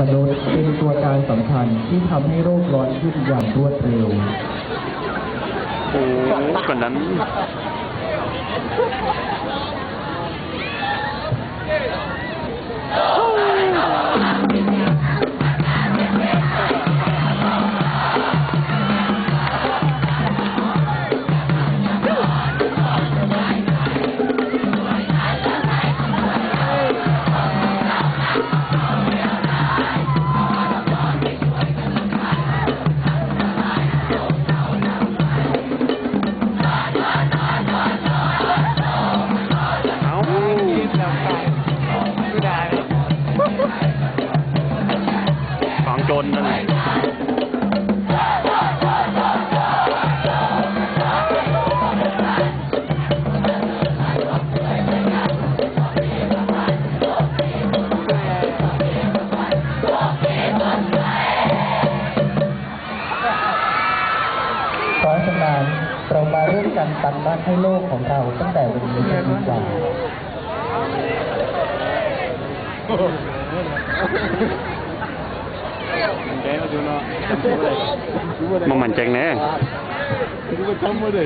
มนุษย์เป็นตัวการสำคัญที่ทำให้โลกร้อนขึ้นอย่างรวดเร็วโอ้กว่านั้น นนั่นแหละเพราะฉะนั้นเรามาร่วมกันตั้งมั่นให้โลกของเราตั้งแต่วันนี้กันดีกว่ามันมันแจงแน่ Chúng ta không có để